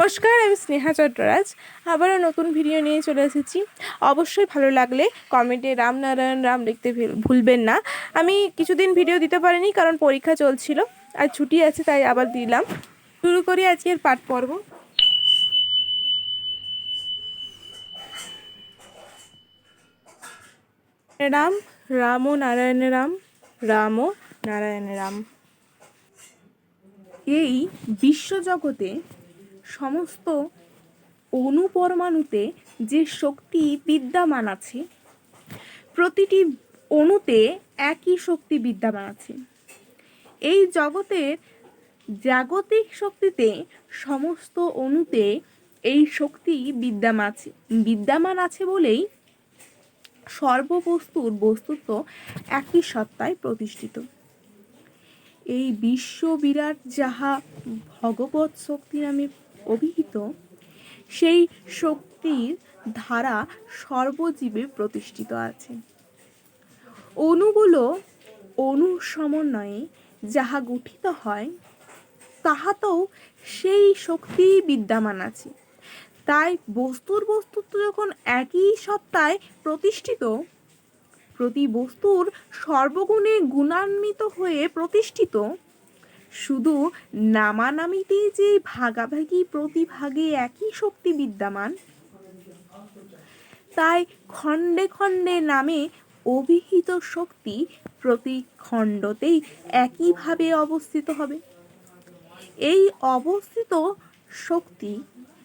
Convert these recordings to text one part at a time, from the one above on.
নমস্কার, আমি স্নেহা চট্টরাজ। আবারও নতুন ভিডিও নিয়ে চলে এসেছি। অবশ্যই ভালো লাগলে কমেন্টে রামনারায়ণ রাম লিখতে ভুলবেন না। আমি কিছুদিন ভিডিও দিতে পারিনি কারণ পরীক্ষা চলছিল, আর ছুটি আছে তাই আবার দিলাম। শুরু করি আজকের পাঠ পর্ব। রাম রাম ও নারায়ণ রাম রাম ও নারায়ণ রাম। এই বিশ্বজগতে সমস্ত অণুপরমাণুতে যে শক্তি বিদ্যমান আছে, প্রতিটি অণুতে একই শক্তি বিদ্যমান আছে। এই জগতের জাগতিক শক্তিতে সমস্ত অণুতে এই শক্তি বিদ্যমান আছে। বিদ্যমান আছে বলেই সর্ববস্তুর বস্তুত্ব একই সত্তায় প্রতিষ্ঠিত। এই বিশ্ব বিরাট যাহা ভগবত শক্তি নামে অভিহিত, সেই শক্তির ধারা সর্বজীবে প্রতিষ্ঠিত আছে। অণুগুলো অণু সমন্বয়ে যাহা গঠিত হয়, তাহাতেও সেই শক্তি বিদ্যমান আছে। তাই বস্তুর বস্তুত্ব যখন একই সত্তায় প্রতিষ্ঠিত, প্রতি বস্তুর সর্বগুণে গুণান্বিত হয়ে প্রতিষ্ঠিত শুধু নামানামিতেই যে ভাগাভাগি প্রতিভাগে একই শক্তি বিদ্যমান, তাই খণ্ডে খণ্ডে নামে অভিহিত শক্তি প্রতি খণ্ডতেই একইভাবে অবস্থিত হবে। এই অবস্থিত শক্তি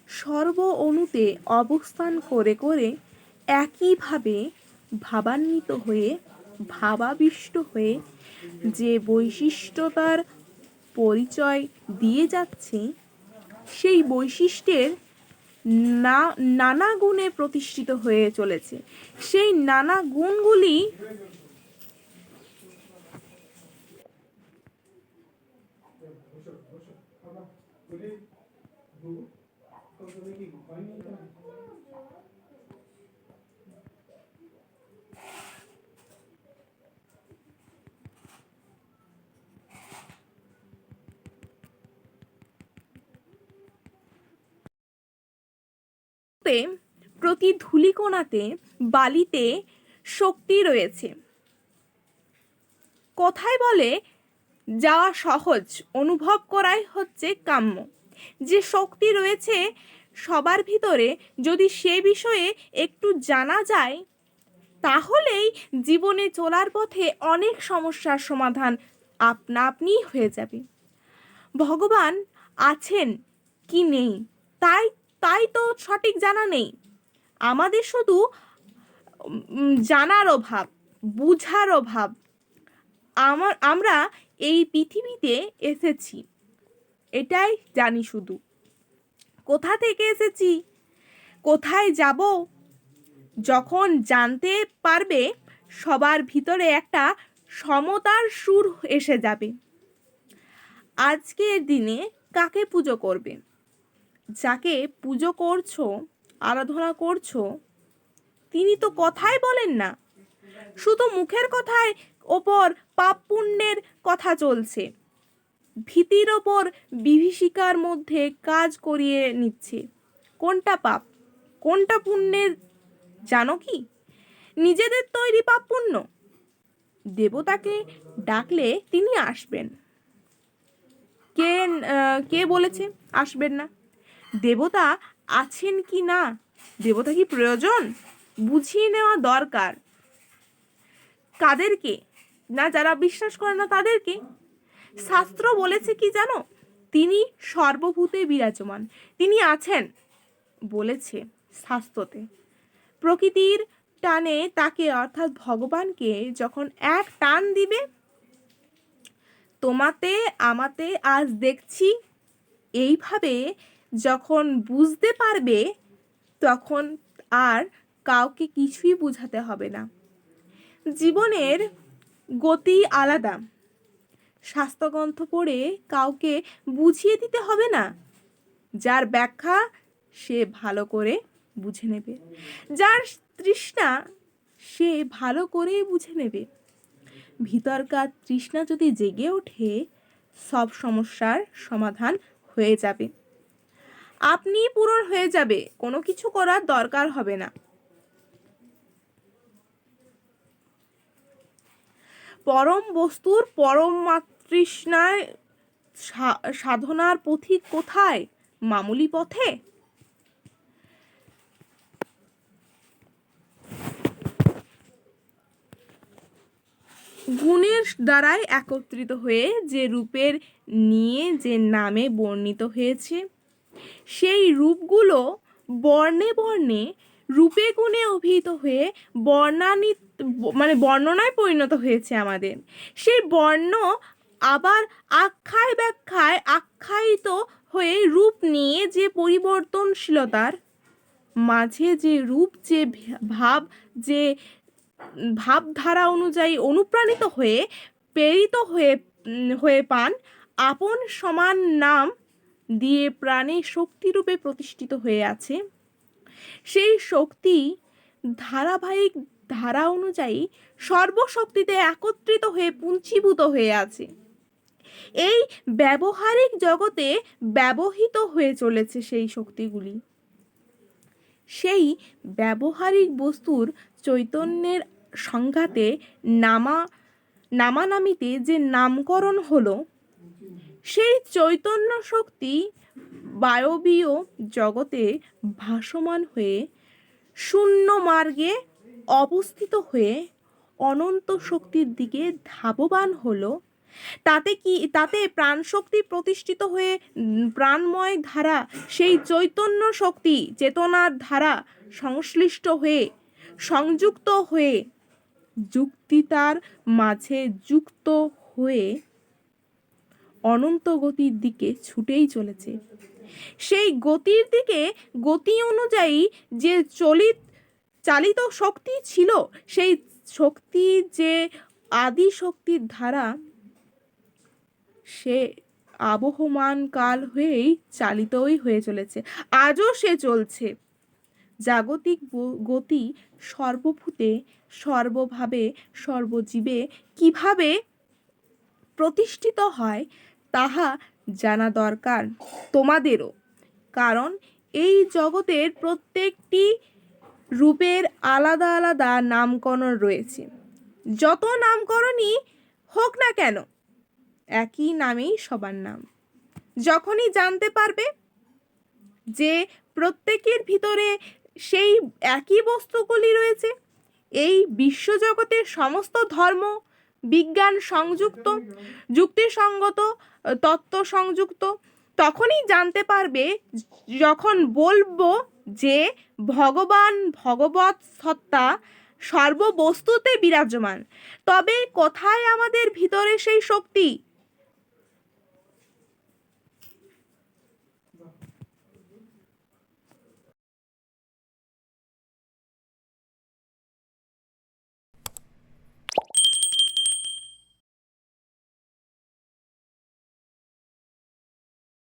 সর্ব অণুতে অবস্থান করে করে একইভাবে ভাবান্বিত হয়ে, ভাবাবিষ্ট হয়ে যে বৈশিষ্ট্যতার পরিচয় দিয়ে যাচ্ছে সেই বৈশিষ্ট্যের না নানা গুণে প্রতিষ্ঠিত হয়ে চলেছে। সেই নানা গুণগুলি তে প্রতি ধূলিকণাতে বালিতে শক্তি রয়েছে। কথায় বলে, যাওয়া সহজ, অনুভব করাই হচ্ছে কাম্য। যে শক্তি রয়েছে সবার ভিতরে, যদি সে বিষয়ে একটু জানা যায়, তাহলেই জীবনে চলার পথে অনেক সমস্যার সমাধান আপনা আপনিই হয়ে যাবে। ভগবান আছেন কি নেই, তাই তাই তো সঠিক জানা নেই। আমাদের শুধু জানার অভাব, বুঝার অভাব। আমার, আমরা এই পৃথিবীতে এসেছি, এটাই জানি শুধু। কোথা থেকে এসেছি? কোথায় যাব? যখন জানতে পারবে, সবার ভিতরে একটা সমতার সুর এসে যাবে। আজকের দিনে কাকে পুজো করবে? যাকে পুজো করছ, আরাধনা করছ, তিনি তো কথাই বলেন না। শুধু মুখের কথায় ওপর পাপ পুণ্যের কথা চলছে। ভীতির ওপর বিভীষিকার মধ্যে কাজ করিয়ে নিচ্ছে। কোনটা পাপ? কোনটা পুণ্যের জানো কি? নিজেদের তৈরি পাপ পুণ্য? দেবতাকে ডাকলে তিনি আসবেন। কে কে বলেছে? আসবেন না। দেবতা আছেন কি না? দেবতা কি প্রয়োজন? বুঝিয়ে নেওয়া দরকার। কাদেরকে? না যারা বিশ্বাস করে না তাদেরকে? শাস্ত্র বলেছে কি জানো? তিনি সর্বভূতে বিরাজমান। তিনি আছেন, বলেছে শাস্ত্রতে। প্রকৃতির টানে তাকে, অর্থাৎ ভগবানকে, যখন এক টান দিবে, তোমাতে, আমাতে আজ দেখছি, এইভাবে যখন বুঝতে পারবে, তখন আর কাউকে কিছুই বোঝাতে হবে না। জীবনের গতি আলাদা। স্বাস্থ্যগ্রন্থ পড়ে কাউকে বুঝিয়ে দিতে হবে না। যার ব্যাখ্যা সে ভালো করে বুঝে নেবে। যার তৃষ্ণা সে ভালো করেই বুঝে নেবে। ভিতরকার তৃষ্ণা যদি জেগে ওঠে, সব সমস্যার সমাধান হয়ে যাবে। আপনিই পূরণ হয়ে যাবে, কোনো কিছু করার দরকার হবে না। পরম বস্তুর পরম মাতৃষ্ণায় সাধনার পথিক কোথায়? মামুলি পথে? গুণের দ্বারাই একত্রিত হয়ে যে রূপের নিয়ে যে নামে বর্ণিত হয়েছে সেই রূপগুলো বর্ণে বর্ণে রূপে গুণে অভিহিত হয়ে বর্ণানিত মানে বর্ণনায় পরিণত হয়েছে আমাদের। সেই বর্ণ আবার আখ্যায় ব্যাখ্যায় আখ্যায়িত হয়ে রূপ নিয়ে যে পরিবর্তনশীলতার মাঝে যে রূপ, যে ভাব, যে ভাবধারা অনুযায়ী অনুপ্রাণিত হয়ে, প্রেরিত হয়ে হয়ে পান, আপন সমান নাম দিয়ে প্রাণে শক্তিরূপে প্রতিষ্ঠিত হয়ে আছে। সেই শক্তি ধারাবাহিক ধারা অনুযায়ী সর্বশক্তিতে একত্রিত হয়ে পুঞ্জীভূত হয়ে আছে। এই ব্যবহারিক জগতে ব্যবহৃত হয়ে চলেছে সেই শক্তিগুলি। সেই ব্যবহারিক বস্তুর চৈতন্যের সংঘাতে নামা, নামানামিতে যে নামকরণ হলো সেই চৈতন্য শক্তি বায়বীয় জগতে ভাসমান হয়ে শূন্য মার্গে অবস্থিত হয়ে অনন্ত শক্তির দিকে ধাবমান হলো। তাতে কি, তাতে প্রাণশক্তি প্রতিষ্ঠিত হয়ে প্রাণময় ধারা, সেই চৈতন্য শক্তি চেতনার ধারা সংশ্লিষ্ট হয়ে, সংযুক্ত হয়ে যুক্তিতার মাঝে যুক্ত হয়ে অনন্ত গতির দিকে ছুটেই চলেছে। সেই গতির দিকে, গতি অনুযায়ী যে চলিত, চালিত শক্তি ছিল, সেই শক্তি যে আদি শক্তির ধারা সে আবহমান কাল হয়েই চালিতই হয়ে চলেছে। আজও সে চলছে। জাগতিক গতি সর্বভূতে, সর্বভাবে, সর্বজীবে কীভাবে প্রতিষ্ঠিত হয় তাহা জানা দরকার তোমাদেরও। কারণ এই জগতের প্রত্যেকটি রূপের আলাদা আলাদা নামকরণ রয়েছে। যত নামকরণই হোক না কেন, একই নামেই সবার নাম। যখনই জানতে পারবে যে প্রত্যেকের ভিতরে সেই একই বস্তুগুলি রয়েছে, এই বিশ্বজগতের সমস্ত ধর্ম বিজ্ঞান সংযুক্ত, যুক্তিসঙ্গত তত্ত্ব সংযুক্ত তখনই জানতে পারবে যখন বলব যে ভগবান ভগবত সত্তা সর্ববস্তুতে বিরাজমান। তবে কোথায় আমাদের ভিতরে সেই শক্তি